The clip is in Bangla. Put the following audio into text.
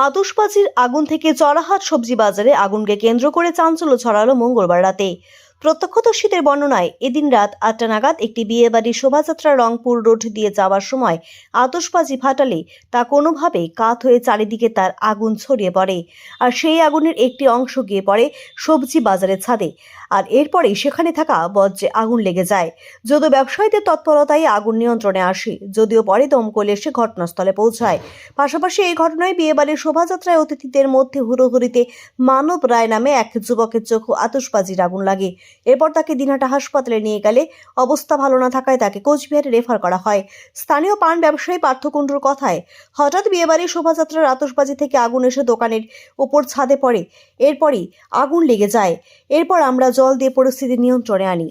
আতশবাজির আগুন থেকে চড়াহাট সবজি বাজারে আগুনকে কেন্দ্র করে চাঞ্চল্য ছড়ালো মঙ্গলবার রাতে। প্রত্যক্ষদর্শীদের বর্ণনায় এদিন রাত আটটা নাগাদ একটি বিয়েবাড়ির শোভাযাত্রা রংপুর রোড দিয়ে যাওয়ার সময় আতসবাজি ফাটালে তা কোনোভাবে কাত হয়ে চারিদিকে তার আগুন ছড়িয়ে পড়ে। আর সেই আগুনের একটি অংশ গিয়ে পড়ে সবজি বাজারের ছাদে। আর এরপরেই সেখানে থাকা বজ্রে আগুন লেগে যায়। যদিও ব্যবসায়ীদের তৎপরতায় আগুন নিয়ন্ত্রণে আসে, যদিও পরে দমকল এসে ঘটনাস্থলে পৌঁছায়। পাশাপাশি এই ঘটনায় বিয়েবাড়ির শোভাযাত্রায় অতিথিদের মধ্যে হুড়োহুড়িতে মানব রায় নামে এক যুবকের চোখ আতসবাজির আগুন লাগে। এরপর তাকে দিনাটা হাসপাতালে নিয়ে গেলে অবস্থা ভালো না থাকায় তাকে কোচবিহারে রেফার করা হয়। স্থানীয় পান ব্যবসায়ী পার্থকুণ্ডুর কথায়, হঠাৎ বিয়েবাড়ির শোভাযাত্রার আতশবাজি থেকে আগুন এসে দোকানের ওপর ছাদে পড়ে। এরপরই আগুন লেগে যায়। এরপর আমরা জল দিয়ে পরিস্থিতি নিয়ন্ত্রণে আনি।